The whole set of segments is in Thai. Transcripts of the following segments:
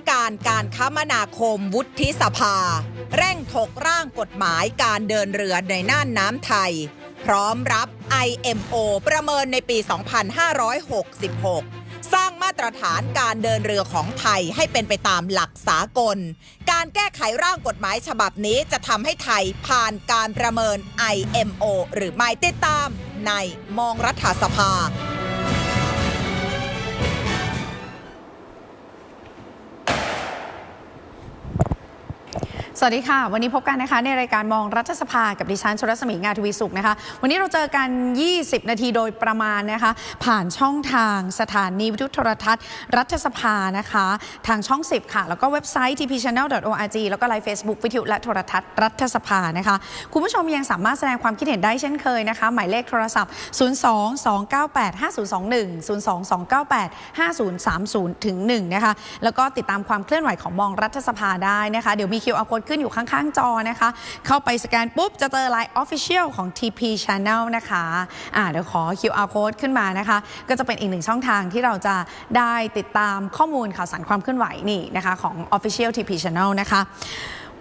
รรมาธิการการคมนาคมวุฒิสภา เร่งถกร่างกฎหมายการเดินเรือในน่านน้ำไทย พร้อมรับ IMO ประเมินในปี 2566 สร้างมาตรฐานการเดินเรือของไทยให้เป็นไปตามหลักสากล การแก้ไขร่างกฎหมายฉบับนี้จะทำให้ไทยผ่านการประเมิน IMO หรือไม่ติดตามในมองรัฐสภา สวัสดีค่ะ วันนี้พบกันนะคะ ในรายการมองรัฐสภากับดิฉันชรสมีงานทวีสุขนะคะ วันนี้เราเจอกัน 20 นาทีโดยประมาณนะคะ ผ่านช่องทางสถานีวิทยุโทรทัศน์ รัฐสภานะคะ ทางช่อง 10 ค่ะ แล้วก็เว็บไซต์ tpchannel.org แล้วก็ไลฟ์ Facebook วิทยุและโทรทัศน์ รัฐสภานะคะ คุณผู้ชมยังสามารถแสดงความคิดเห็นได้เช่นเคยนะคะ หมายเลขโทรศัพท์ 02-298-5021 02-298-5030ถึง1นะคะแล้วก็ติดตามความเคลื่อนไหวของมองรัฐสภาได้นะคะเดี๋ยวมี QR ดขึ้นอยู่ข้างๆจอนะคะ เข้าไปสแกนปุ๊บ จะเจอไลน์ Official ของ TP Channel นะคะอ่าเดี๋ยวขอ QR code ขึ้นมานะคะ ก็จะเป็นอีกหนึ่งช่องทางที่เราจะได้ติดตามข้อมูลข่าวสารความเคลื่อนไหวนี่นะคะของ Official TP Channel นะคะ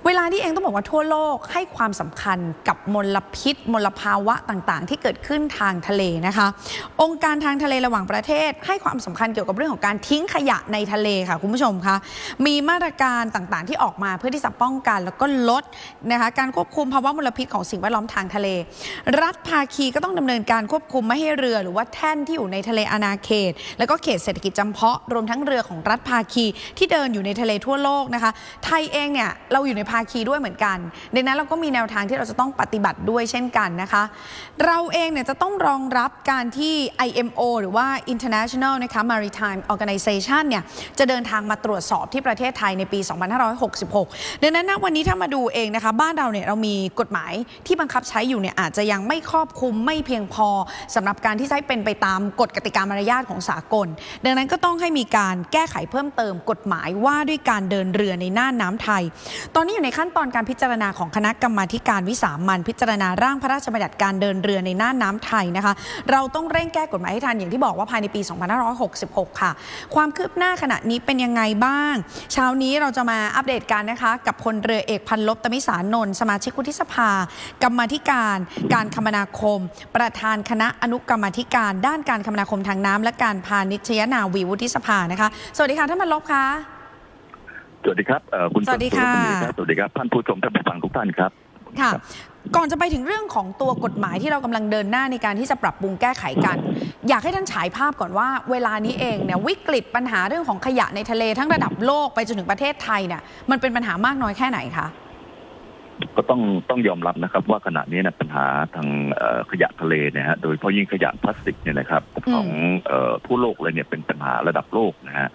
เวลานี้เองต้องบอกว่าทั่วโลกให้ความสำคัญกับมลพิษ มลภาวะต่างๆ ที่เกิดขึ้นทางทะเลนะคะ องค์การทางทะเลระหว่างประเทศ ให้ความสำคัญเกี่ยวกับเรื่องของการทิ้งขยะในทะเลค่ะคุณผู้ชมคะมีมาตรการต่างๆ ที่ออกมาเพื่อที่จะป้องกันแล้วก็ลดนะคะการควบคุมภาวะมลพิษของสิ่งแวดล้อมทางทะเล รัฐภาคีก็ต้องดำเนินการควบคุมไม่ให้เรือ หรือว่าแท่นที่อยู่ในทะเลอาณาเขต แล้วก็เขตเศรษฐกิจจำเพาะรวมทั้งเรือของรัฐภาคีที่เดินอยู่ในทะเลทั่วโลกนะคะ ไทยเองเนี่ยเราอยู่ในภาคีด้วยเหมือนกัน ดังนั้นเราก็มีแนวทางที่เราจะต้องปฏิบัติด้วยเช่นกันนะคะ เราเองเนี่ยจะต้องรองรับการที่ IMO หรือว่า International นะคะ Maritime Organization เนี่ยจะเดินทางมาตรวจสอบที่ประเทศไทยในปี 2566 ดังนั้นณวันนี้ถ้ามาดูเองนะคะบ้านเราเนี่ยเรามีกฎหมายที่บังคับใช้อยู่เนี่ยอาจจะยังไม่ครอบคลุมไม่เพียงพอสำหรับการที่จะให้เป็นไปตามกฎกติกามารยาทของสากล ดังนั้นก็ต้องให้มีการแก้ไขเพิ่มเติมกฎหมายว่าด้วยการเดินเรือในน่านน้ำไทย ตอนนี้อยู่ในขั้นตอนการพิจารณาของคณะกรรมาการวิสามันพิจารณาร่างพระราชบัญญัติการเดินเรือในน่านน้ำไทยนะคะ เราต้องเร่งแก้กฎหมายให้ทันอย่างที่บอกว่าภายในปี 2566 ค่ะ ความคืบหน้าขณะนี้เป็นยังไงบ้าง เช้านี้เราจะมาอัปเดตกันนะคะ กับพลเรือเอกพันลบตมิสารนนท์สมาชิกวุฒิสภา กรรมาธิการการคมนาคม ประธานคณะอนุกรรมาธิการด้านการคมนาคมทางน้ำและการพาณิชยนาวีวุฒิสภานะคะ สวัสดีค่ะท่านพันลบค่ะ สวัสดีครับเอ่อคุณสวัสดีค่ะสวัสดีครับสวัสดีครับท่านผู้ชมท่านผู้ฟังทุกท่านครับ ค่ะครับก่อนจะไปถึงเรื่องของตัวกฎหมายที่เรากำลังเดินหน้าในการที่จะปรับปรุงแก้ไขกัน อยากให้ท่านฉายภาพก่อนว่า เวลานี้เองเนี่ยวิกฤตปัญหาเรื่องของขยะในทะเลทั้งระดับโลกไปจนถึงประเทศไทยเนี่ยมันเป็นปัญหามากน้อยแค่ไหนคะ ก็ต้องต้องยอมรับนะครับ ว่าขณะนี้นะปัญหาทางเอ่อขยะทะเลเนี่ยฮะโดยเฉพาะยิ่งขยะพลาสติกเนี่ยนะครับ ของเอ่อทั่วโลกเลยเนี่ยเป็นปัญหาระดับโลกนะฮะ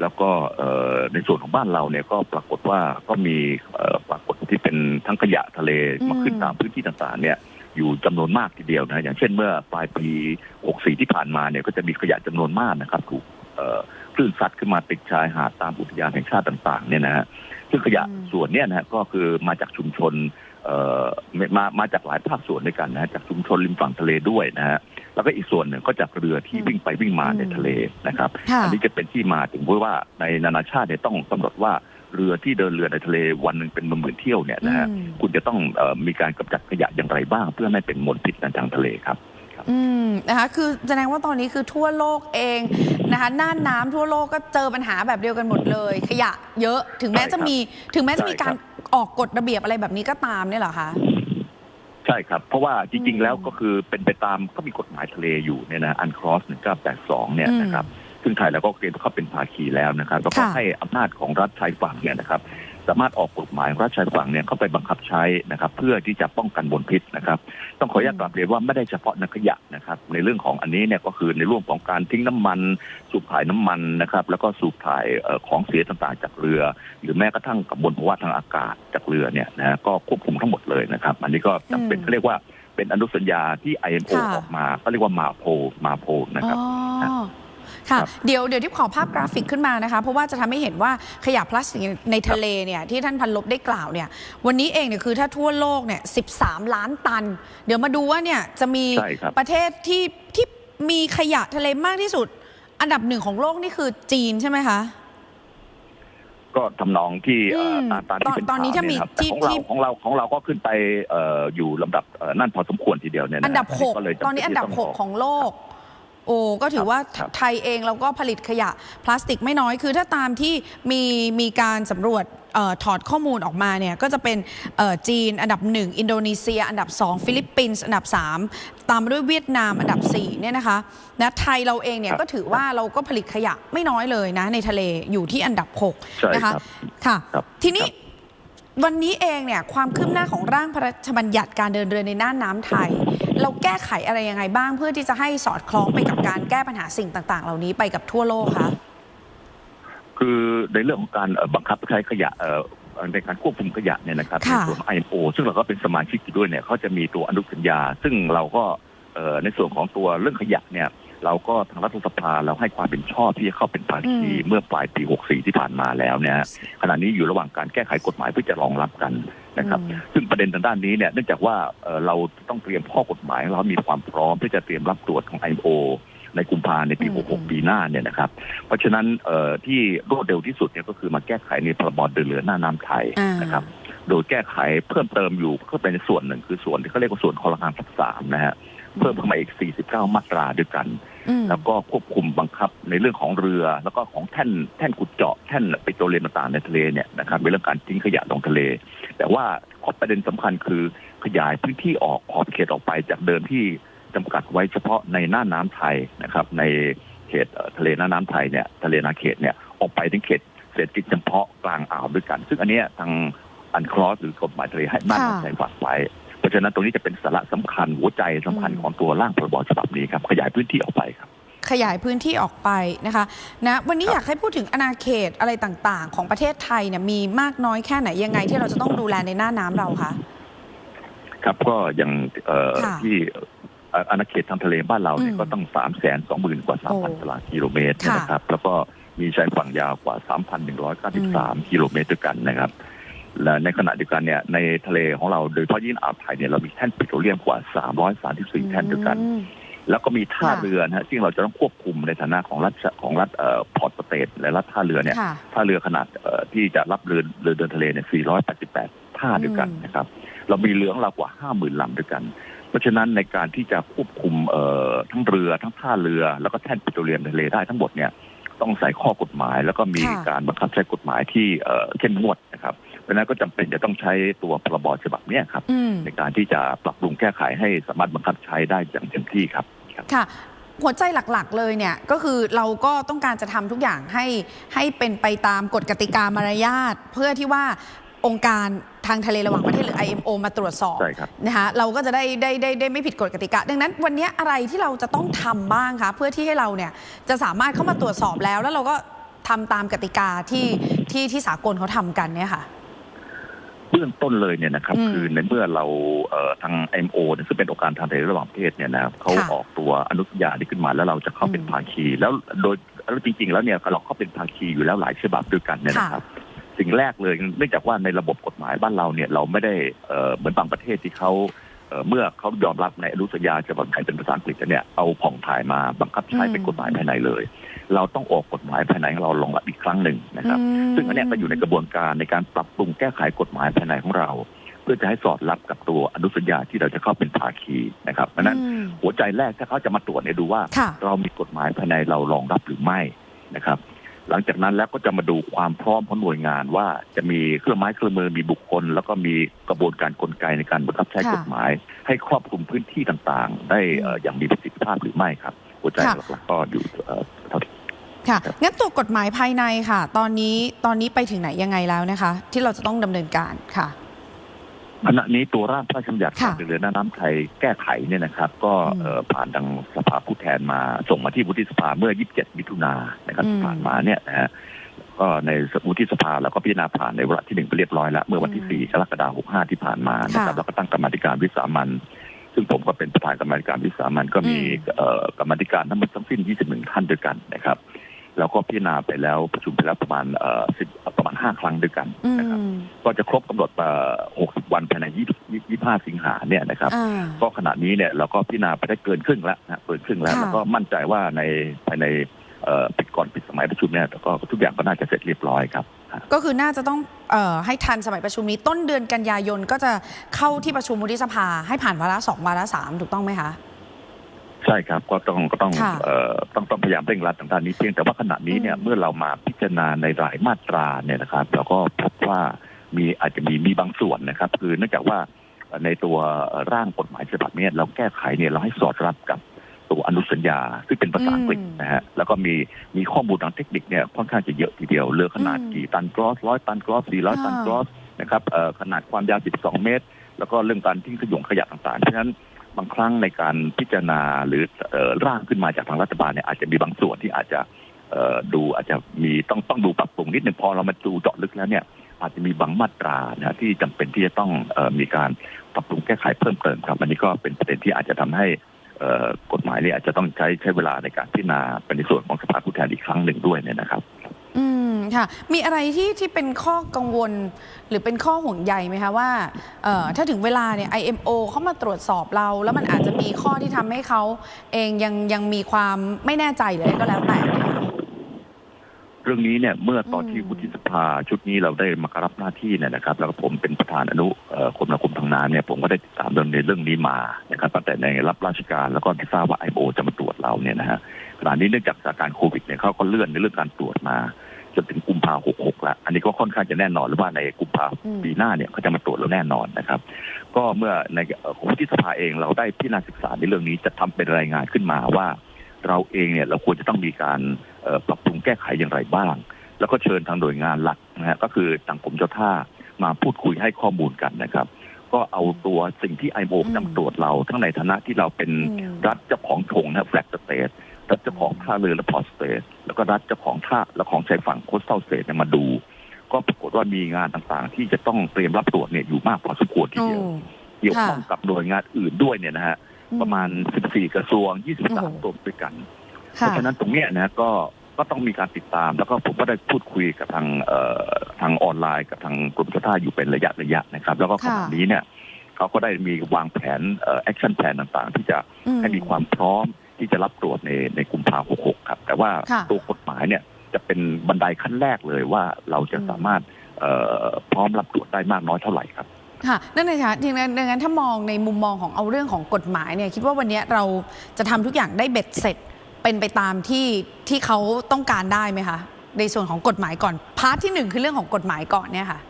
แล้วก็เอ่อในส่วนของบ้านเราเนี่ยก็ปรากฏว่าก็มีเอ่อปรากฏที่เป็นทั้งขยะทะเลมาขึ้นอืมตามพื้นที่ต่างๆเนี่ยอยู่จำนวนมากทีเดียวนะอย่างเช่นเมื่อปลายปี 64 ที่ผ่านมาเนี่ยก็จะมีขยะจำนวนมากนะครับ ถูกเอ่อคลื่นซัดขึ้นมาติดชายหาดตามอุทยานแห่งชาติต่าง ๆ เนี่ยนะฮะซึ่งขยะอืมส่วนเนี้นะฮะก็คือมาจากชุมชนเอ่อ มามาจากหลายภาคส่วนด้วยกันนะฮะจากชุมชนริมฝั่งทะเลด้วยนะฮะแล้วก็อีกส่วนหนึ่งก็จากเรือที่วิ่งไปวิ่งมาในทะเลนะครับค่ะอันี้จะเป็นที่มาถึงเพราะว่าในนานาชาติเนี่ยต้องกำหนดว่าเรือที่เดินเรือในทะเลวันหนึ่งเป็นหมื่นๆเที่ยวเนี่ยนะฮะอืมคุณจะต้องเอ่อมีการกำจัดขยะอย่างไรบ้าง เพื่อไม่เป็นมลพิษในทางทะเลครับอืมนะคะคือแสดงว่าตอนนี้คือทั่วโลกเองนะคะน่านน้ำทั่วโลกก็เจอปัญหาแบบเดียวกันหมดเลย ขยะเยอะถึงแม้ใช่ครับจะมีถึงแม้จะมีใช่ครัการบ ออกกฎระเบียบอะไรแบบนี้ก็ตามเนี่ยเหรอคะ ใช่ครับ เพราะว่าจอืริงมๆแล้วก็คือเป็นไปตามก็มีกฎหมายทะเลอยู่เนี่ยนะอันครอส1982เนี่ยอืมนะครับซึ่งไทยเราก็เกณฑ์เข้าเป็นภาคีแล้วนะครับแล้วก็ค่ะให้อำนาจของรัฐชายฝั่งเนี่ยนะครับ สามารถออกกฎหมายของรัฐชายฝั่งเนี่ยเข้าไปบังคับใช้นะครับ เพื่อที่จะป้องกันมลพิษนะครับ ต้องขออนุญาตกลับเรียนว่าไม่ได้เฉพาะนักขยะนะครับ ในเรื่องของอันนี้เนี่ยก็คือในเรื่องของการทิ้งน้ำมันสูบถ่ายน้ำมันนะครับ แล้วก็สูบถ่ายเอ่อของเสียต่างๆ จากเรือ หรือแม้กระทั่งกับบนภาวะทางอากาศจากเรือเนี่ยนะฮะก็ควบคุมทั้งหมดเลยนะครับ อันนี้ก็จำเป็นอืมเขาเรียกว่าเป็นอนุสัญญาที่ IMO ค่ะออกมาก็เรียกว่ามาโพมาโพนะครับอ๋อ ค่ะครับเดี๋ยวเดี๋ยวที่ขอภาพกราฟิกขึ้นมานะคะ เพราะว่าจะทำให้เห็นว่าขยะพลาสติกในทะเลเนี่ยที่ท่านพันลบได้กล่าวเนี่ยวันนี้เองเนี่ยคือถ้าทั่วโลกเนี่ย13 ล้านตัน เดี๋ยวมาดูว่าเนี่ยจะมีใช่ครับประเทศที่ที่มีขยะทะเลมากที่สุด อันดับหนึ่งของโลกนี่คือจีนใช่ไหมคะก็ทำนองที่เอ่ออืมตามตามที่เป็นตอนนี้ข่วถ้ามีเยครับที่แต่ของเราที่ของเราของเราก็ขึ้นไปเอ่ออยู่ลำดับเอ่อนั่นพอสมควรทีเดียวเนี่ยนะอันดับหกก็เลยจำเป็ตอนนี้อันดับที่หต้กกของโลก โอ้ก็ถือว่าครับไทยเองเราก็ผลิตขยะพลาสติกไม่น้อยคือถ้าตามที่มีมีการสำรวจเออถอดข้อมูลออกมาเนี่ยก็จะเป็นเอ่อจีนอันดับ 1 อินโดนีเซีย อันดับ 2 ฟิลิปปินส์อันดับ 3 ตามมาด้วยเวียดนามอันดับ4เนี่ยนะคะนะไทยเราเองเนี่ยครับ ก็ถือว่าเราก็ผลิตขยะไม่น้อยเลยนะในทะเลอยู่ที่อันดับใช่6นะคะ ครับ ค่ะ ครับทีนี้ครับ วันนี้เองเนี่ยความคืบหน้าของร่างพระราชบัญญัติการเดินเรือในน่านน้ำไทย เราแก้ไขอะไรยังไงบ้างเพื่อที่จะให้สอดคล้องไปกับการแก้ปัญหาสิ่งต่างๆ เหล่านี้ไปกับทั่วโลกคะคือในเรื่องของการเอ่อบังคับใช้ขยะเอ่อในการควบคุมขยะเนี่ยนะครับในค่ะส่วนของ IMO ซึ่งเราก็เป็นสมาชิกอยู่ด้วยเนี่ยเขาจะมีตัวอนุสัญญา ซึ่งเราก็เอ่อในส่วนของตัวเรื่องขยะเนี่ย เราก็ทางรัฐสภาเราให้ความเป็นชอบที่จะเข้าเป็นภาคีอืมเมื่อปลายปี 64 ที่ผ่านมาแล้วเนี่ยขณะนี้อยู่ระหว่างการแก้ไขกฎหมายเพื่อจะรองรับกันนะครับอืมซึ่งประเด็นทางด้านนี้เนี่ยเนื่องจากว่าเอ่อเราต้องเตรียมข้อกฎหมายเรามีความพร้อมที่จะเตรียมรับตรวจของ IMO ในกุมภาในปีอืมอืม66 ปีหน้าเนี่ยนะครับ เพราะฉะนั้นเอ่อที่รวดเร็วที่สุดเนี่ยก็คือมาแก้ไขในพรบเดินเรือหน้าน้ำไทยอ่านนะครับ โดยแก้ไขเพิ่มเติมอยู่ก็เป็นส่วนหนึ่งคือส่วนที่เขาเรียกว่าส่วนคอรหารทับสามนะฮะ เพิ่มเข้ามาอีก 49 มาตราด้วยกันอืมแล้วก็ควบคุมบังคับในเรื่องของเรือ แล้วก็ของแท่นแท่นขุดเจาะแท่นปิโตรเลียมต่างๆในทะเลเนี่ยนะครับในเรื่องการทิ้งขยะลงทะเล แต่ว่าข้อประเด็นสำคัญคือขยายพื้นที่ออกขอบเขตออกไปจากเดิมที่จำกัดไว้เฉพาะในหน้าน้ำไทยนะครับ ในเขตเอ่อทะเลหน้าน้ำไทยเนี่ยทะเลนาเขตเนี่ยออกไปถึงเขตเศรษฐกิจเฉพาะกลางอ่าวด้วยกัน ซึ่งอันเนี้ยทางอันคลอสหรือกฎหมายทะเลให้บ้านค่ะน้ำไทยฝากไว้ เพราะฉะนั้นตรงนี้จะเป็นสาระสำคัญหัวใจสำคัญอืมของตัวร่างพรบฉบับนี้ครับขยายพื้นที่ออกไปครับขยายพื้นที่ออกไปนะคะนะวันนี้ครับอยากให้พูดถึงอาณาเขตอะไรต่างๆ ของประเทศไทยเนี่ยมีมากน้อยแค่ไหนยังไง ที่เราจะต้องดูแลในหน้าน้ำเราคะครับก็อย่างเอ่อค่ะที่เอ่ออาณาเขตทางทะเลบ้านเราเนี่ยอืมก็ต้องสามแสนสองหมื่นกว่าสามพันโอ้ตารางกิโลเมตรค่ะนะครับ แล้วก็มีชายฝั่งยาวกว่าสามพันหนึ่งร้อยเก้าสิบสามกิโลเมตรด้วยกันนะครับและ ในขณะเดียวกันเนี่ยในทะเลของเราโดยเฉพาะยิ่งอ่าวไทยเนี่ยเรามีแท่นปิโตรเลียมกว่า 334 แท่นด้วยกันอืมแล้วก็มีท่าค่ะเรือนะฮะซึ่งเราจะต้องควบคุมในฐานะของรัฐของรัฐเอ่อพอร์ตสเตทและรัฐท่าเรือเนี่ยค่ะท่าเรือขนาดเอ่อที่จะรับเรือเรือเดินทะเลเนี่ย 488 ท่าด้วยกันอืมนะครับ เรามีเรือของเรากว่า 50,000ลำด้วยกัน เพราะฉะนั้นในการที่จะควบคุมเอ่อทั้งเรือทั้งท่าเรือแล้วก็แท่นปิโตรเลียมทะเลได้ทั้งหมดเนี่ยต้องใส่ข้อกฎหมาย แล้วก็มีค่ะการบังคับใช้กฎหมายที่เอ่อเข้มงวดนะครับเพ ราะฉะนั้นก็จำเป็นจะต้องใช้ตัวพรบฉบับเนี้ยครับอืมในการที่จะปรับปรุงแก้ไขให้สามารถบังคับใช้ได้อย่างเต็มที่ครับค่ะหัวใจหลักๆ เลยเนี่ยก็คือเราก็ต้องการจะทำทุกอย่างให้ให้เป็นไปตามกฎกติกามารยาทเพื่อที่ว่าองค์การทางทะเลระหว่างประเทศหรือ IMO มาตรวจสอบใช่ครับนะคะเราก็จะได้ได้ได้ได้ไม่ผิดกฎกติกา ดังนั้นวันนี้อะไรที่เราจะต้องทำบ้างคะเพื่อที่ให้เราเนี่ยจะสามารถเข้ามาตรวจสอบแล้ว แล้วเราก็ทำตามกติกาที่ที่ที่สากลเขาทำกันเนี่ยค่ะ เบื้องต้นเลยเนี่ยนะครับอืมคือในเมื่อเราเอ่อทาง MO เนี่ยซึ่งเป็นองค์การทางทะเลระหว่างประเทศเนี่ยนะครับเขาค่ะออกตัวอนุสัญญานี้ขึ้นมาแล้วเราจะเข้าเป็นอืมภาคี แล้วโดยแล้วจริงๆ แล้วเนี่ยเราเข้าเป็นภาคีอยู่แล้วหลายฉบับด้วยกันเนี่ยนะครับสิ่งแรกเลยเนื่องจากว่าในระบบกฎหมายบ้านเราเนี่ยเราไม่ได้เอ่อเหมือนบางประเทศที่เขา เอ่อเมื่อเขายอมรับในอนุสัญญาฉบับไทยเป็นภาษาอังกฤษแล้วเนี่ยเอาผ่องถ่ายมาบังคับใช้เป็นกฎหมายภายในเลย เราต้องออกกฎหมายภายในของเราลงรับอีกครั้งหนึ่งนะครับอืมซึ่งอันเนี้ยก็อยู่ในกระบวนการในการปรับปรุงแก้ไขกฎหมายภายในของเรา เพื่อจะให้สอดรับกับตัวอนุสัญญาที่เราจะเข้าเป็นภาคีนะครับเพราะฉะนั้นอืมหัวใจแรกถ้าเขาจะมาตรวจเนี่ยดูว่าค่ะเรามีกฎหมายภายในเรารองรับหรือไม่นะครับ หลังจากนั้นแล้วก็จะมาดูความพร้อมของหน่วยงานว่าจะมีเครื่องไม้เครื่องมือมีบุคคล แล้วก็มีกระบวนการกลไกในการบังคับใช้ค่ะกฎหมาย ให้ครอบคลุมพื้นที่ต่างๆ ได้เอ่ออย่างมีประสิทธิภาพหรือไม่ครับหัวใจค่ะหลักๆก็อยู่เอ่อเท่าที่ค่ะครับงั้นตัวกฎหมายภายในค่ะ ตอนนี้ตอนนี้ไปถึงไหนยังไงแล้วนะคะ ที่เราจะต้องดำเนินการค่ะ ขณะนี้ตัวร่างพระราชบัญญัติค่ะการเรือหน้าน้ำไทยแก้ไขเนี่ยนะครับ ก็อืมเอ่อผ่านทางสภาผู้แทนมาส่งมาที่วุฒิสภาเมื่อ 27 มิถุนายนนะครับอืมที่ผ่านมาเนี่ยนะฮะก็ในวุฒิสภาเราก็พิจารณาผ่านในวาระที่หนึ่งไปเรียบร้อยแล้ว เมื่อวันที่ 4 กรกฎาคม 65 ที่ผ่านมานะครับค่ะแล้วก็ตั้งกรรมาธิการวิสามันซึ่งผมก็เป็นประธานกรรมาธิการวิสามันก็มีอืมเอ่อกรรมาธิการทั้งหมดทั้งสิ้น 21 ท่านด้วยกันนะครับ แล้วก็พิจารณาไปแล้วประชุมไปแล้วประมาณเอ่อ10ประมาณ5ครั้งด้วยกันอืนะครับมก็จะครบกำหนดเอ่อ60วันภายใน20 25สิงหาเนี่ยนะครับอ่าก็ขณะนี้เนี่ยเราก็พิจารณาไปได้เกินครึ่งแล้วนะเกินครึ่งแล้วค่ะแล้วก็มั่นใจว่าในภายในเอ่อปิดก่อนปิดสมัยประชุมเนี่ยก็ทุกอย่างก็น่าจะเสร็จเรียบร้อยครับ ก็คือน่าจะต้องเออให้ทันสมัยประชุมนี้ ต้นเดือนกันยายนก็จะเข้าที่ประชุมวุฒิสภาให้ผ่านวาระสองวาระสามถูกต้องไหมคะใช่ครับก็ต้องก็ต้องค่ะเอ่อต้องต้องพยายามเร่งรัดต่างๆนี้เพียงแต่ว่าขณะนี้เนี่ยอืมเมื่อเรามาพิจารณาในรายมาตราเนี่ยนะครับ เราก็พบว่ามีอาจจะมีมีบางส่วนนะครับ คือเนื่องจากว่าในตัวร่างกฎหมายฉบับเนี้เราแก้ไขเนี่ยเราให้สอดรับกับตัวอนุสัญญาซึ่งเป็นภาษาอังกฤษอืมนะฮะแล้วก็มีมีข้อมูลทางเทคนิคเนี่ยค่อนข้างจะเยอะทีเดียวเรือขนาดอืมกี่ตันกรอสร้อยตันกรอสสี่ร้อยตันค่ะกรอสนะครับเอ่อขนาดความยาว 12 เมตร แล้วก็เรื่องการทิ้งขยงขยะต่างๆเพราะฉะนั้น บางครั้งในการพิจารณาหรือร่างขึ้นมาจากทางรัฐบาลเนี่ยอาจจะมีบางส่วนที่อาจจะดูอาจจะมีต้องต้องดูปรับปรุงนิดหนึ่งพอเรามาดูเจาะลึกแล้วเนี่ยอาจจะมีบางมาตรานะที่จำเป็นที่จะต้องมีการปรับปรุงแก้ไขเพิ่มเติมครับอันนี้ก็เป็นประเด็นที่อาจจะทำให้กฎหมายเนี่ยอาจจะต้องใช้ใช้เวลาในการพิจารณาเป็นในส่วนของสภาผู้แทนอีกครั้งหนึ่งด้วยเนี่ยนะครับ ค่ะ มีอะไรที่ที่เป็นข้อกังวล หรือเป็นข้อห่วงใยไหมคะว่าเอ่อถ้าถึงเวลาเนี่ย IMO เข้ามาตรวจสอบเรา แล้วมันอาจจะมีข้อที่ทำให้เขาเองยังยังมีความไม่แน่ใจหรืออะไรก็แล้วแต่เนี่ย เรื่องนี้เนี่ยเมื่อตอนที่อืม วุฒิสภาชุดนี้เราได้มารับหน้าที่เนี่ยนะครับ แล้วก็ผมเป็นประธานอนุเอ่อคมนาคมทางน้ำเนี่ยผมก็ได้ติดตามเรื่องในเรื่องนี้มานะครับตั้งแต่ในรับราชการแล้วก็ที่ทราบว่าไอโอจะมาตรวจเราเนี่ยนะฮะขณะนี้เนื่องจากสถานการณ์โควิดเนี่ยเขาก็เลื่อนในเรื่องการตรวจมา จนถึงกุมภาหกหกแล้วอันนี้ก็ค่อนข้างจะแน่นอนหรือว่าในกุมภาอืมปีหน้าเนี่ยเขาจะมาตรวจเราแน่นอนนะครับ ก็เมื่อในเอ่อของวุฒิสภาเองเราได้พิจารณาศึกษาในเรื่องนี้จะทำเป็นรายงานขึ้นมาว่า เราเองเนี่ยเราควรจะต้องมีการเอ่อปรับปรุงแก้ไขอย่างไรบ้าง แล้วก็เชิญทางหน่วยงานหลักนะฮะก็คือทางกรมเจ้าท่ามาพูดคุยให้ข้อมูลกันนะครับ ก็เอาตัวสิ่งที่ไอโบอืมนำตรวจเราทั้งในฐานะที่เราเป็นอืมรัฐเจ้าของธงนะแฟลกสเตท รัฐเจ้าของท่าเรือและพอร์ตสเตทแล้วก็รัฐเจ้าของท่าและของชายฝั่งโคสตัลสเตทมาดู ก็ปรากฏว่ามีงานต่างๆ ที่จะต้องเตรียมรับตรวจเนี่ยอยู่มากพอสมควรทีโอ้เดียวเกี่ยวข้องค่ะกับหน่วยงานอื่นด้วยเนี่ยนะฮะประมาณ 14 กระทรวง 23 ตัวด้วยกัน เพค่ะราะฉะนั้นตรงเนี้ยนะก็ก็ต้องมีการติดตาม แล้วก็ผมก็ได้พูดคุยกับทางเอ่อทางออนไลน์กับทางกรมเจ้าท่าอยู่เป็นระยะระยะนะครับ แล้วก็ขค่ะณะนี้เนี่ยเขาก็ได้มีวางแผนแอคชั่นแผนต่างๆ ที่จะอืให้มีความพร้อม ที่จะรับตรวจในในกุมภาหกหกครับ แต่ว่าค่ะตัวกฎหมายเนี่ยจะเป็นบันไดขั้นแรกเลยว่าเราจะอืมสามารถเอ่อพร้อมรับตรวจได้มากน้อยเท่าไหร่ครับค่ะนั่นเลยค่ะทีนั้นดังนั้นถ้ามองในมุมมองของเอาเรื่องของกฎหมายเนี่ยคิดว่าวันนี้เราจะทำทุกอย่างได้เบ็ดเสร็จเป็นไปตามที่ที่เขาต้องการได้ไหมคะในส่วนของกฎหมายก่อนพาร์ทที่หนึ่งคือเรื่องของกฎหมายก่อนเนี่ยค่ะเอ่อเ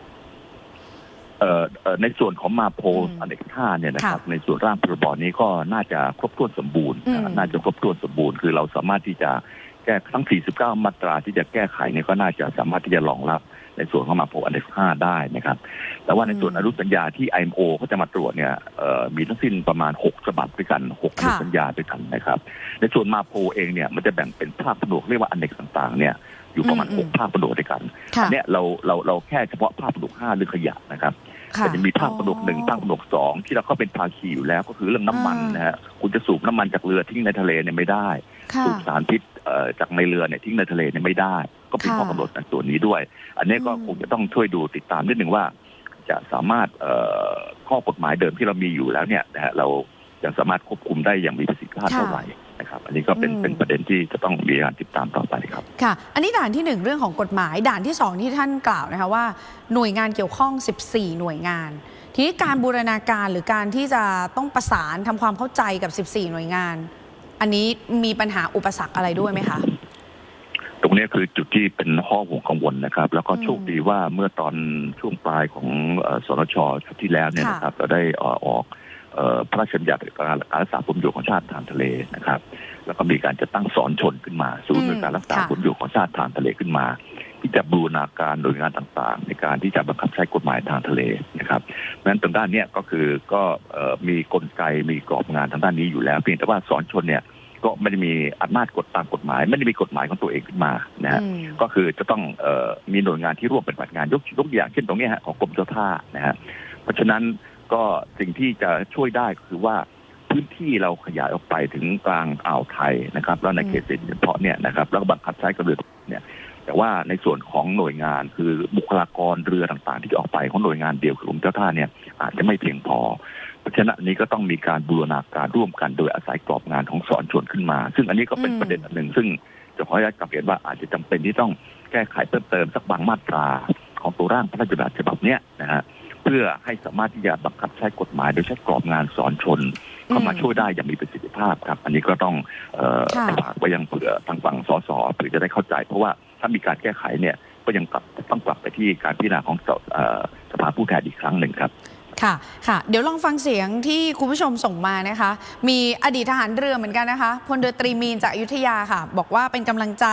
อ่อ ในส่วนของมาโพอืมอันเอกท่าเนี่ยนะครับค่ะในส่วนร่างพรบนี้ก็น่าจะครบถ้วนสมบูรณ์อืมนะน่าจะครบถ้วนสมบูรณ์คือเราสามารถที่จะแก้ทั้ง 49 มาตราที่จะแก้ไขเนี่ยก็น่าจะสามารถที่จะรองรับในส่วนของมาโพอันเอกท่าได้นะครับ แต่ว่าในส่วนอืมอนุสัญญาที่ IMO เขาจะมาตรวจเนี่ยเอ่อมีทั้งสิ้นประมาณ 6 ฉบับด้วยกัน 6 อนุค่ะสัญญาด้วยกันนะครับ ในส่วนมาโพเองเนี่ยมันจะแบ่งเป็นภาคผนวกเรียกว่าอันเอกต่างๆเนี่ยอยู่ประมาณอืมอืม6ภาคผนวกด้วยกันค่ะอันเนี้ยเราเราเราแค่เฉพาะภาคผนวก5เรื่องขยะนะครับค่ะ แต่จะมีภาคผนวกหนึ่งภาคผนวกสองที่เราเข้าเป็นภาคีอยู่แล้วก็คือเรื่องน้ำมันอ่านนะฮะคุณจะสูบน้ำมันจากเรือทิ้งในทะเลเนี่ยไม่ได้ค่ะสูบสารพิษเอ่อจากในเรือเนี่ยทิ้งในทะเลเนี่ยไม่ได้ ก็เป็นค่ะข้อกำหนดในส่วนนี้ด้วย อันนี้ก็อืมคงจะต้องช่วยดูติดตามนิดหนึ่งว่า จะสามารถเอ่อข้อกฎหมายเดิมที่เรามีอยู่แล้วเนี่ยนะฮะเราจะสามารถควบคุมได้อย่างมีประสิทธิภาพเท่าไหร่ นะครับ อันนี้ก็เป็นอืม เป็นประเด็นที่จะต้องมีการติดตามต่อไปครับ ค่ะ อันนี้ด่านที่หนึ่งเรื่องของกฎหมาย ด่านที่สองที่ท่านกล่าวนะคะว่า หน่วยงานเกี่ยวข้อง 14 หน่วยงาน ทีนี้การบูรณาการหรือการที่จะต้องประสานทำความเข้าใจกับ 14 หน่วยงาน อันนี้มีปัญหาอุปสรรคอะไรด้วยไหมคะ ตรงนี้คือจุดที่เป็นข้อห่วงกังวลนะครับ แล้วก็อืมโชคดีว่าเมื่อตอนช่วงปลายของเอ่อสนชชุดที่แล้วเนี่ยค่ะนะครับเราได้เอ่อออกเอ่อ พระราชบัญญัติการการรักษาผลประโยชน์ของชาติทางทะเลนะครับ แล้วก็มีการจะตั้งสอนชนขึ้นมาศูนย์อืมในการรักษาค่ะผลประโยชน์ของชาติทางทะเลขึ้นมาที่จะบูรณาการหน่วยงานต่างๆ ในการที่จะบังคับใช้กฎหมายทางทะเลนะครับเพราะฉะนั้นตรงด้านเนี้ยก็คือก็เอ่อมีกลไกมีกรอบงานทางด้านนี้อยู่แล้ว เพียงแต่ว่าสอนชนเนี่ยก็ไม่ได้มีอำนาจกฎตามกฎหมาย ไม่ได้มีกฎหมายของตัวเองขึ้นมานะฮะอืมก็คือจะต้องเออมีหน่วยงานที่ร่วมปฏิบัติงานยกยกตัวอย่างเช่นตรงเนี้ยฮะของกรมเจ้าท่านะฮะเพราะฉะนั้น ก็สิ่งที่จะช่วยได้ก็คือว่าพื้นที่เราขยายออกไปถึงกลางอ่าวไทยนะครับ แล้วในเขตเศรษฐกิจเฉพาะเนี่ยนะครับแล้วก็บังคับใช้กระเรือเนี่ยแต่ว่าในส่วนของหน่วยงานคือบุคลากรเรือต่างๆ ที่จะออกไปของหน่วยงานเดียวคือกรมเจ้าท่าเนี่ยอาจจะไม่เพียงพอเพราะฉะนั้นอันนี้ก็ต้องมีการบูรณาการร่วมกันโดยอาศัยกรอบงานของสอนชวนขึ้นมา ซึ่งอันนี้ก็เป็นอืมประเด็นอันหนึ่ง ซึ่งจะขออนุญาตกลับเรียนว่าอาจจะจำเป็นที่ต้องแก้ไขเพิ่มเติมสักบางมาตราของตัวร่างพระราชบัญญัติฉบับเนี้ยนะฮะ เพื่อให้สามารถที่จะบังคับใช้กฎหมายโดยใช้กรอบงานสอนชนเข้ามาอืมช่วยได้อย่างมีประสิทธิภาพครับ อันนี้ก็ต้องเอ่อค่ะฝากไว้ยังเผื่อทางฝั่งสสเผื่อจะได้เข้าใจ เพราะว่าถ้ามีการแก้ไขเนี่ยก็ยังกลับต้องกลับไปที่การพิจารณาของสเอ่อสภาผู้แทนอีกครั้งหนึ่งครับ ค่ะ ค่ะ เดี๋ยวลองฟังเสียงที่คุณผู้ชมส่งมานะคะ มีอดีตทหารเรือเหมือนกันนะคะพลเรือตรีมีนจากอยุธยาค่ะ บอกว่าเป็นกำลังใจ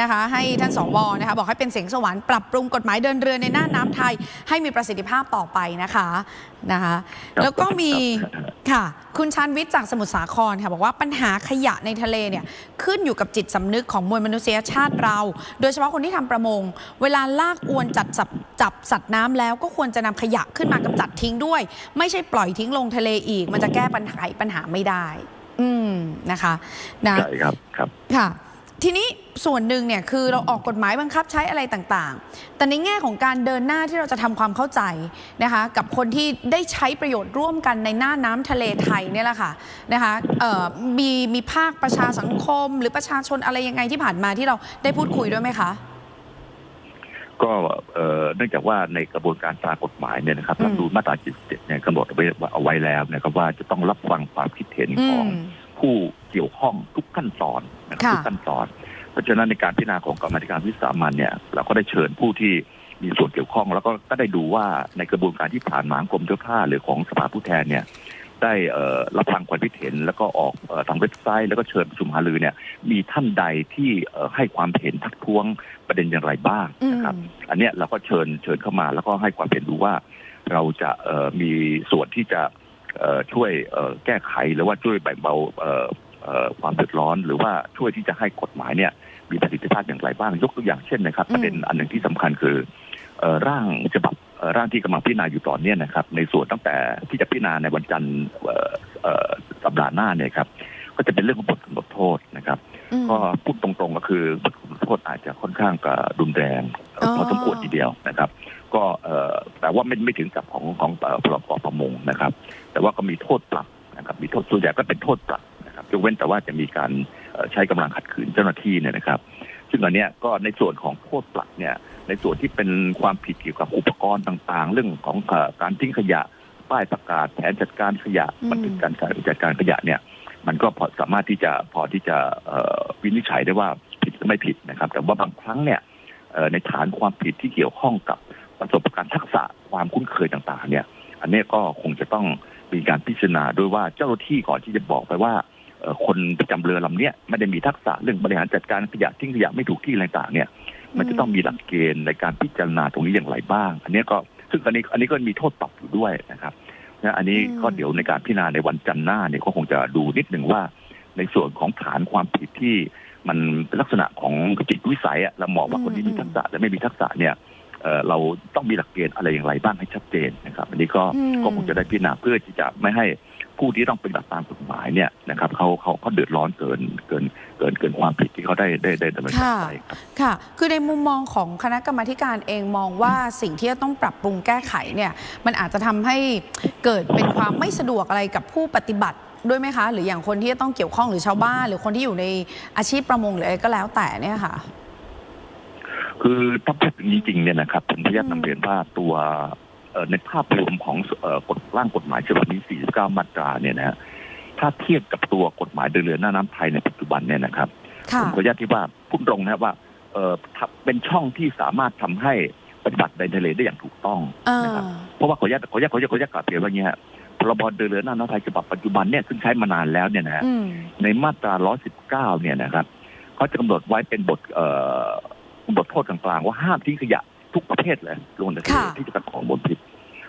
นะคะ ให้ท่านสวนะคะ บอกให้เป็นเสียงสวรรค์ปรับปรุงกฎหมายเดินเรือในหน้าน้ำไทย ให้มีประสิทธิภาพต่อไปนะคะนะคะครับแล้วก็มีครับค่ะ คุณชันวิทย์จากสมุทรสาครค่ะบอกว่าปัญหาขยะในทะเลเนี่ยขึ้นอยู่กับจิตสำนึกของมวลมนุษยชาติเรา โดยเฉพาะคนที่ทำประมง เวลาลากอวนจัดจับจับสัตว์น้ำแล้วก็ควรจะนำขยะขึ้นมากำจัดทิ้งด้วย ไม่ใช่ปล่อยทิ้งลงทะเลอีก มันจะแก้ปัญหาปัญหาไม่ได้ อืมนะคะนะใช่ครับครับค่ะ ทีนี้ส่วนหนึ่งเนี่ยคือเราออกกฎหมายบังคับใช้อะไรต่างๆ แต่ในแง่ของการเดินหน้าที่เราจะทำความเข้าใจนะคะกับคนที่ได้ใช้ประโยชน์ร่วมกันในหน้าน้ำทะเลไทยเนี่ยแหละค่ะนะคะเอ่อมีมีภาคประชาสังคม หรือประชาชนอะไรยังไงที่ผ่านมาที่เราได้พูดคุยด้วยไหมคะ ก็เอ่อเนื่องจากว่าในกระบวนการตามกฎหมายเนี่ยนะครับอืมรัฐธรรมนูญมาตรา 77 เนี่ยกำหนดเอาไว้เอาไว้แล้วนะครับว่าจะต้องรับฟังความคิดเห็นอืของมผู้เกี่ยวข้องทุกขั้นตอนนะครับค่ะทุกขั้นตอน เพราะฉะนั้นในการพิจารณาของกรรมาธิการวิสามันเนี่ย เราก็ได้เชิญผู้ที่มีส่วนเกี่ยวข้อง แล้วก็ก็ได้ดูว่าในกระบวนการที่ผ่านมากรมเจ้าท่าหรือของสภาผู้แทนเนี่ย ได้เอ่อรับฟังความคิดเห็น แล้วก็ออกเอ่อทางเว็บไซต์ แล้วก็เชิญประชุมหารือเนี่ย มีท่านใดที่เอ่อให้ความเห็นทักท้วงประเด็นอย่างไรบ้างนะครับ อันเนี้ยเราก็เชิญเชิญเข้ามา แล้วก็ให้ความเห็นดูว่าเราจะเอ่อมีส่วนที่จะเอ่อช่วยเอ่อแก้ไขหรือว่าช่วยแบ่งเบาเอ่อเอ่อความเดือดร้อน หรือว่าช่วยที่จะให้กฎหมายเนี่ยมีประสิทธิภาพอย่างไรบ้าง ยกตัวอย่างเช่นนะครับอืมประเด็นอันหนึ่งที่สำคัญคือเอ่อร่างฉบับเอ่อ ร่างที่กำลังพิจารณาอยู่ตอนเนี้ยนะครับ ในส่วนตั้งแต่ที่จะพิจารณาในวันจันทร์เอ่อเอ่อสัปดาห์หน้าเนี่ยครับ ก็จะเป็นเรื่องของบทกำหนดโทษนะครับอืมก็พูดตรงๆก็คือบทลงโทษอาจจะค่อนข้างกับรุนแรงเอ่ออ๋อพอสมควรทีเดียวนะครับ ก็เอ่อแต่ว่าไม่ไม่ถึงกับของของเอ่อพรบประมงนะครับ แต่ว่าก็มีโทษปรับนะครับ มีโทษส่วนใหญ่ก็เป็นโทษปรับนะครับยกเว้นแต่ว่าจะมีการเอ่อใช้กำลังขัดขืนเจ้าหน้าที่เนี่ยนะครับ ซึ่งอันเนี้ยก็ในส่วนของโทษปรับเนี่ย ในส่วนที่เป็นความผิดเกี่ยวกับอุปกรณ์ต่างๆ เรื่องของการทิ้งขยะ ป้ายประกาศแผนจัดการขยะมบันทึกการจัดการขยะเนี่ยมันก็พอสามารถที่จะพอที่จะวินิจฉัยได้ว่าผิดหรือไม่ผิดนะครับ แต่ว่าบางครั้งเนี่ยในฐานความผิดที่เกี่ยวข้องกับประสบการณ์ทักษะความคุ้นเคยต่างๆ เนี่ย อันนี้ก็คงจะต้องมีการพิจารณาด้วยว่าเจ้าหน้าที่ก่อนที่จะบอกไปว่าคนประจำเรือลำเนี้ยไม่ได้มีทักษะเรื่องบริหารจัดการขยะทิ้งขยะไม่ถูกที่อะไรต่างเนี่ย มันจะต้องมีหลักเกณฑ์ในการพิจารณาตรงนี้อย่างไรบ้าง อันเนี้ยก็ซึ่งอันนี้อันนี้ก็มีโทษปรับอยู่ด้วยนะครับนะอันนี้ก็อืมเดี๋ยวในการพิจารณาในวันจันทร์หน้าเนี่ยก็คงจะดูนิดหนึ่งว่า ในส่วนของฐานความผิดที่มันเป็นลักษณะของจิตวิสัยอะเรามองว่าคนนี้มีทักษะและไม่มีทักษะเนี่ยเอ่อเราต้องมีหลักเกณฑ์อะไรอย่างไรบ้างให้ชัดเจนนะครับ อันนี้ก็อืมก็คงจะได้พิจารณาเพื่อที่จะไม่ให้ ผู้ที่ต้องปฏิบัติตามกฎหมายเนี่ยนะครับเขาเขาเขาเดือดร้อนเกินเกินเกินเกินความผิดที่เขาได้ได้ได้ดำเนินการไปครับค่ะ คือในมุมมองของคณะกรรมาธิการเองมองว่าสิ่งที่จะต้องปรับปรุงแก้ไขเนี่ยมันอาจจะทำให้เกิดเป็นความไม่สะดวกอะไรกับผู้ปฏิบัติด้วยไหมคะ หรืออย่างคนที่จะต้องเกี่ยวข้องหรือชาวบ้าน หรือคนที่อยู่ในอาชีพประมงหรืออะไรก็แล้วแต่เนี่ยค่ะ คือถ้าพูดถึงจริงๆเนี่ยนะครับผมพยายามอืมนำเรียนว่าตัวเอ่อ ในภาพรวมของเอ่อกฎร่างกฎหมายฉบับนี้ 49 มาตราเนี่ยนะฮะถ้าเทียบกับตัวกฎหมายเดินเรือหน้าน้ำไทยในปัจจุบันเนี่ยนะครับค่ะผมขออนุญาตที่ว่าพูดตรงนะครับว่าเอ่อถ้าเป็นช่องที่สามารถทำให้ปฏิบัติในทะเลได้อย่างถูกต้องเออนะครับเพราะว่าขออนุญาตขออนุญาตขออนุญาตขออนุญาตกลับเรียนว่าอย่างเงี้ยฮะพรบเดินเรือหน้าน้ำไทยฉบับปัจจุบันเนี่ยซึ่งใช้มานานแล้วเนี่ยนะฮะอืมในมาตรา 119 เนี่ยนะครับเขาจะกำหนดไว้เป็นบทเอ่อบทโทษกลางๆว่าห้ามทิ้งขยะ ทุกประเภทเลยลงในทะเลค่ะที่จะเป็นของมลพิษ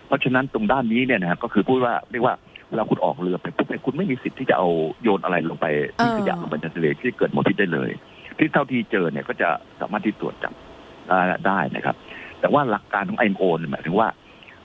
เพราะฉะนั้นตรงด้านนี้เนี่ยนะฮะก็คือพูดว่าเรียกว่าเวลาคุณออกเรือไปปุ๊บเนี่ยคุณไม่มีสิทธิ์ที่จะเอาโยนอะไรลงไปทิ้งขยะลงไปในทะเลที่เกิดมลพิษได้เลย ที่เท่าที่เจอเนี่ยก็จะสามารถที่ตรวจจับได้ได้นะครับ แต่ว่าหลักการของ IMO เนี่ยหมายถึงว่า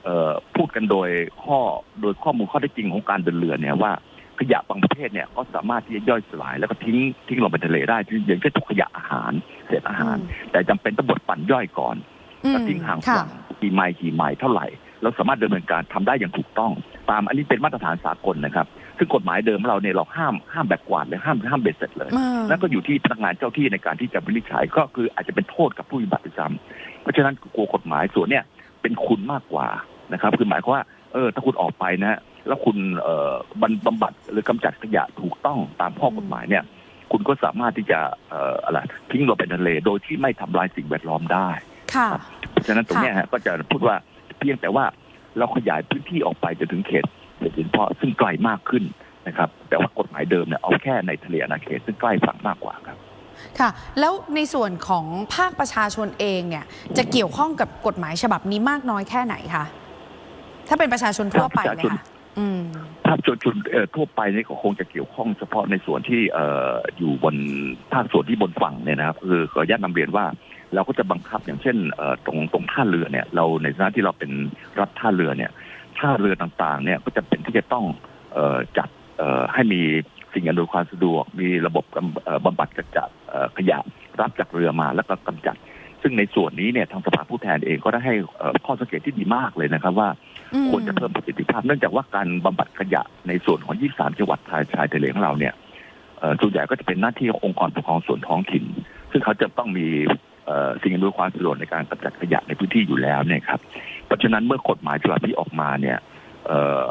เอ่อพูดกันโดยข้อโดยข้อมูลข้อเท็จจริงของการเดินเรือเนี่ยว่าขยะบางประเภทเนี่ยก็สามารถที่จะย่อยสลายแล้วก็ทิ้งทิ้งลงไปทะเลได้อย่างเช่นพวกขยะอาหารเศษอาหาร แต่จำเป็นต้องบดปั่นย่อยก่อน อืมก็ทิ้งห่างค่ะฝั่งกี่ไมล์กี่ไมล์เท่าไหร่ เราสามารถดำเนินการทำได้อย่างถูกต้อง ตามอันนี้เป็นมาตรฐานสากลนะครับ ซึ่งกฎหมายเดิมเราเนี่ยเราห้ามห้ามแบบกวาดเลยห้ามห้ามเบ็ดเสร็จเลยเออนั่นก็อยู่ที่พนักงานเจ้าที่ในการที่จะวินิจฉัยก็คืออาจจะเป็นโทษกับผู้ปฏิบัติด้วยซ้ำเพราะฉะนั้นกลัวกฎหมายส่วนเนี้ยเป็นคุณมากกว่านะครับ คือหมายความว่าเออถ้าคุณออกไปนะฮะแล้วคุณเอ่อบำบำบัดหรือกำจัดขยะถูกต้องตามข้อกฎหมายเนี่ย คุณก็สามารถที่จะเอ่ออะไรทิ้งลงไปในทะเลโดยที่ไม่ทำลายสิ่งแวดล้อมได้ ค่ะเพราะฉะนั้นตรงเนี้ยฮะก็จะพูดว่าเพียงแต่ว่าเราขยายพื้นที่ออกไปจนถึงเขตเขตเฉพาะซึ่งไกลมากขึ้นนะครับ แต่ว่ากฎหมายเดิมเนี่ยเอาแค่ในทะเลอาณาเขตซึ่งใกล้ฝั่งมากกว่าครับค่ะ แล้วในส่วนของภาคประชาชนเองเนี่ย จะเกี่ยวข้องกับกฎหมายฉบับนี้มากน้อยแค่ไหนคะถ้าเป็นประชาชนทั่วไปเลยค่ะอืมภาพชนชนเอ่อทั่วไปนี่ก็คงจะเกี่ยวข้องเฉพาะในส่วนที่เอ่ออยู่บนภาคส่วนที่บนฝั่งเนี่ยนะครับคือขออนุญาตนำเรียนว่า เราก็จะบังคับอย่างเช่นเอ่อตรงตรงท่าเรือเนี่ย เราในฐานะที่เราเป็นรัฐท่าเรือเนี่ยท่าเรือต่างๆเนี่ยก็จะเป็นที่จะต้องเอ่อจัดเอ่อให้มีสิ่งอำนวยความสะดวก มีระบบกำเอ่อบำบัดกระจัดเอ่อขยะรับจากเรือมาแล้วก็กำจัด ซึ่งในส่วนนี้เนี่ยทางสภาผู้แทนเองก็ได้ให้เอ่อข้อสังเกตที่ดีมากเลยนะครับว่าอืมควรจะเพิ่มประสิทธิภาพเนื่องจากว่าการบำบัดขยะในส่วนของ 23 จังหวัดชายชายทะเลของเราเนี่ยเอ่อส่วนใหญ่ก็จะเป็นหน้าที่ขององค์กรปกครองส่วนท้องถิ่น ซึ่งเขาจะต้องมีเอ่อ สิ่งอำนวยความสะดวกในการกำจัดขยะในพื้นที่อยู่แล้วเนี่ยครับ เพราะฉะนั้นเมื่อกฎหมายฉบับนี้ออกมาเนี่ยเอ่อ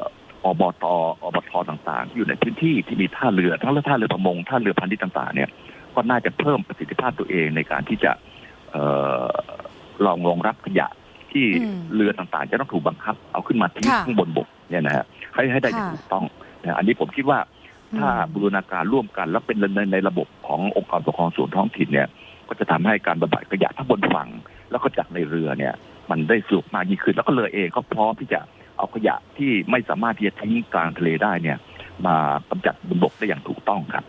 อบตอบทต่างๆ ที่อยู่ในพื้นที่ที่มีท่าเรือทั้งท่าเรือประมงท่าเรือพาณิชย์ต่างๆ เนี่ยก็น่าจะเพิ่มประสิทธิภาพตัวเองในการที่จะเอ่อรองรองรับขยะที่อืมเรือต่างๆ จะต้องถูกบังคับ เอาขึ้นมาทิ้งค่ะข้างบนบกเนี่ยนะฮะให้ให้ได้อย่างค่ะถูกต้องนะอันนี้ผมคิดว่าถ้าอืมบูรณาการร่วมกัน แล้วเป็นในในระบบขององค์กรปกครองส่วนท้องถิ่นเนี่ย ก็จะทำให้การบำบัดขยะทั้งบนฝั่ง แล้วก็จากในเรือเนี่ย มันได้สะดวกมากยิ่งขึ้น แล้วก็เรือเองก็พร้อมที่จะเอาขยะที่ไม่สามารถที่จะทิ้งกลางทะเลได้เนี่ย มากำจัดบนบกได้อย่างถูกต้องครับ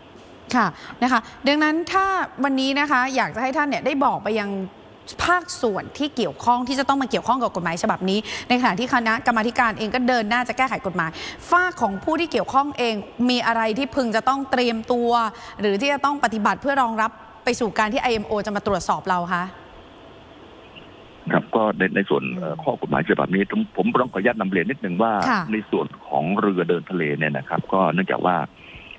ค่ะนะคะ ดังนั้นถ้าวันนี้นะคะ อยากจะให้ท่านเนี่ยได้บอกไปยังภาคส่วนที่เกี่ยวข้องที่จะต้องมาเกี่ยวข้องกับกฎหมายฉบับนี้ ในขณะที่คณะกรรมาการเองก็เดินหน้าจะแก้ไขกฎหมายฝ้าของผู้ที่เกี่ยวข้องเองมีอะไรที่พึงจะต้องเตรียมตัว หรือที่จะต้องปฏิบัติเพื่อรองรับ ไปสู่การที่ IMO จะมาตรวจสอบเราคะครับก็ในในส่วนอืมเอ่อข้อกฎหมายฉบับนี้ผมผมต้องขออนุญาตนำเรียนนิดนึงว่าค่ะในส่วนของเรือเดินทะเลเนี่ยนะครับ ก็เนื่องจากว่า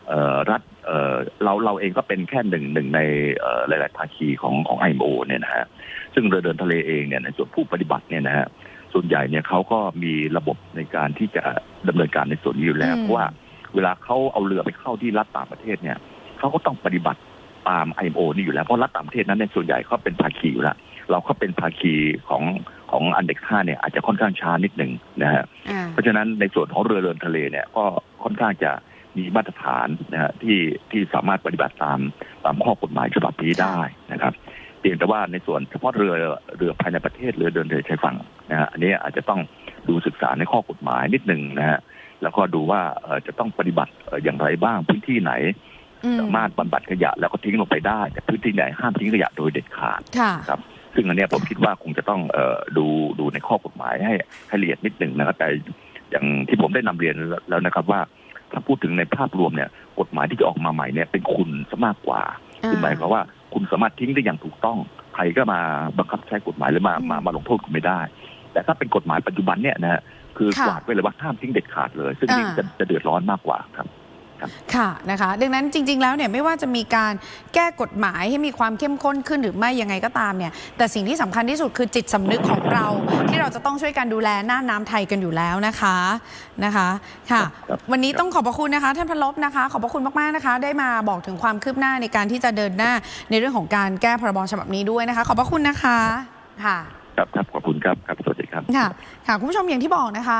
เอ่อรัฐเอ่อเราเราเองก็เป็นแค่หนึ่งหนึ่งในเอ่อหลาย ๆ ภาคีของของไอโอเนี่ยนะฮะซึ่งเรือเดินทะเลเองเนี่ยในส่วนผู้ปฏิบัติเนี่ยนะฮะส่วนใหญ่เนี่ยเขาก็มีระบบในการที่จะดำเนินการในส่วนนี้อยู่แล้วอืมเพราะว่าเวลาเขาเอาเรือไปเข้าที่รัฐต่างประเทศเนี่ยเขาก็ต้องปฏิบัติ ตาม IMO นี่อยู่แล้ว เพราะรัฐต่างประเทศนั้นในยส่วนใหญ่เขาเป็นภาคีอยู่แล้ว เราก็เป็นภาคีของของอันเด็กห้าเนี่ยอาจจะค่อนข้างช้านิดหนึ่งนะฮะอ่าเพราะฉะนั้นในส่วนของเรือเดินทะเลเนี่ยก็ค่อนข้างจะมีมาตรฐานนะฮะที่ที่สามารถปฏิบัติตามตามข้อกฎหมายฉบับนี้ได้นะครับเพียงแต่ว่าในส่วนเฉพาะเรือเรือภายในประเทศเรือเดินทะเลชายฝั่งนะฮะอันนี้อาจจะต้องดูศึกษาในข้อกฎหมายนิดหนึ่งนะฮะแล้วก็ดูว่าเอ่อจะต้องปฏิบัติเอ่ออย่างไรบ้างพื้นที่ไหนอืม สามารถบำบัดขยะแล้วก็ทิ้งลงไปได้ แต่พื้นที่ไหนห้ามทิ้งขยะโดยเด็ดขาดค่ะครับซึ่งอันเนี้ยผมคิดว่าคงจะต้องเออดูดูในข้อกฎหมายให้ให้ละเอียดนิดหนึ่งนะครับแต่อย่างที่ผมได้นำเรียนแล้วนะครับว่า ถ้าพูดถึงในภาพรวมเนี่ย กฎหมายที่จะออกมาใหม่เนี่ยเป็นคุณซะมากกว่าอ่าคือหมายความว่าคุณสามารถทิ้งได้อย่างถูกต้อง ใครก็มาบังคับใช้กฎหมายหรือมาอืมมามาลงโทษคุณไม่ได้ แต่ถ้าเป็นกฎหมายปัจจุบันเนี่ยนะฮะคือค่ะกวาดไปเลยว่าห้ามทิ้งเด็ดขาดเลย ซึ่งอันนี่อ่าจะจะเดือดร้อนมากกว่าครับ ค่ะนะคะ ดังนั้นจริง ๆ แล้วเนี่ยไม่ว่าจะมีการแก้กฎหมายให้มีความเข้มข้นขึ้นหรือไม่ยังไงก็ตามเนี่ยแต่สิ่งที่สำคัญที่สุดคือจิตสำนึกของเรา ที่เราจะต้องช่วยกันดูแลหน้าน้ำไทยกันอยู่แล้วนะคะนะคะค่ะครับวันนี้ต้องขอบพระคุณนะคะ ท่านพลบนะคะ ขอบพระคุณมากๆนะคะ ได้มาบอกถึงความคืบหน้าในการที่จะเดินหน้าในเรื่องของการแก้พรบฉบับนี้ด้วยนะคะ ขอบพระคุณนะคะค่ะครับครับขอบคุณครับครับสวัสดีครับค่ะ ค่ะคุณผู้ชมอย่างที่บอกนะคะ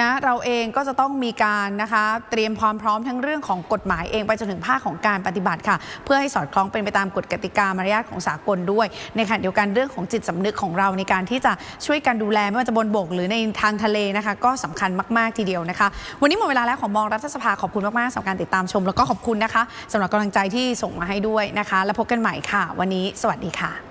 นะเราเองก็จะต้องมีการนะคะเตรียมความพร้อมทั้งเรื่องของกฎหมายเองไปจนถึงภาคของการปฏิบัติค่ะ เพื่อให้สอดคล้องเป็นไปตามกฎกติกามารยาทของสากลด้วย ในขณะเดียวกันเรื่องของจิตสำนึกของเราในการที่จะช่วยกันดูแลไม่ว่าจะบนบกหรือในทางทะเลนะคะ ก็สำคัญมาก ๆ ทีเดียวนะคะ วันนี้หมดเวลาแล้วของมองรัฐสภาขอบคุณมากๆสำหรับการติดตามชม แล้วก็ขอบคุณนะคะสำหรับกำลังใจที่ส่งมาให้ด้วยนะคะ แล้วพบกันใหม่ค่ะ วันนี้สวัสดีค่ะ